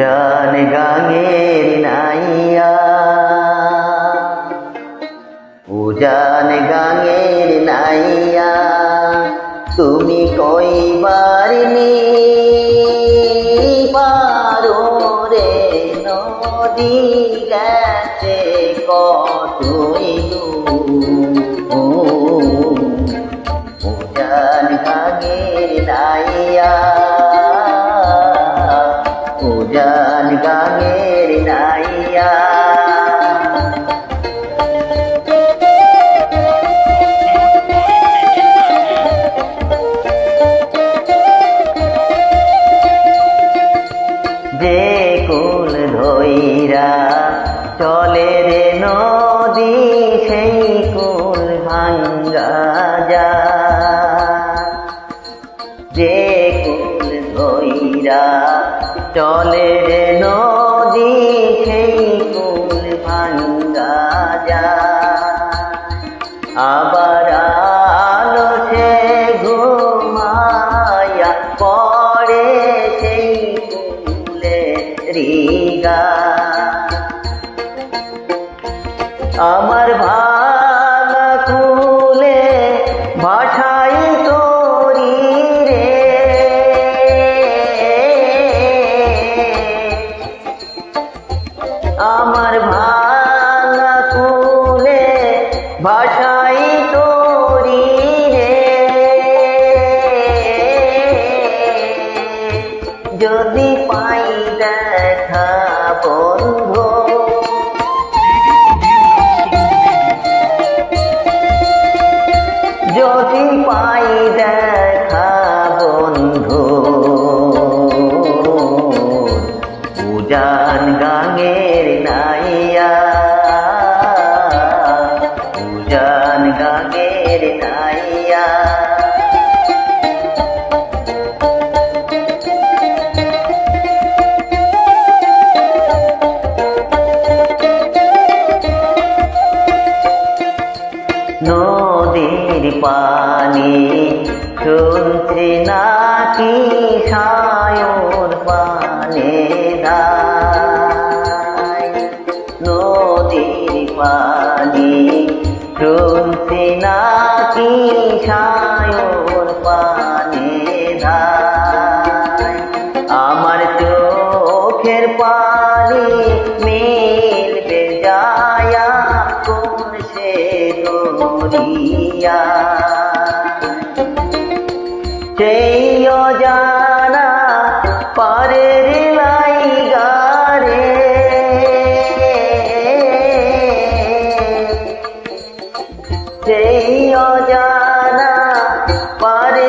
উজান গাঙের নাইয়া। উজান গাঙের নাইয়া, তুমি কইবার পারো রে, নদী গেছে কতই। উজান গাঙের নাইয়া। চলে রে নদী সেই কুল ভাঙ্গা যা যে কুল ধইরা চলে রে নদী সেই কুল ভাঙ্গা যা আবার আলো সে ঘুমায়া পড়ে সেই কুলে রিগা। আমার ভাঙা কুলে ভাষাই তোরি রে। আমার ভাঙা কুলে ভাষাই তোরি রে। যদি পাই দেখা বন্ধু উজান গাঙের নাইয়া। উজান গাঙের নাইয়া। নদীর পানি শুনছি নাকি সায়র পানে দায় পানে দায় আমার চোখের পানি মিলবে যায়া কোন সে সেই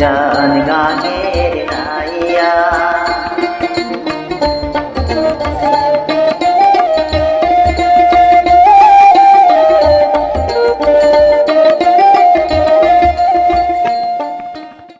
ডান গান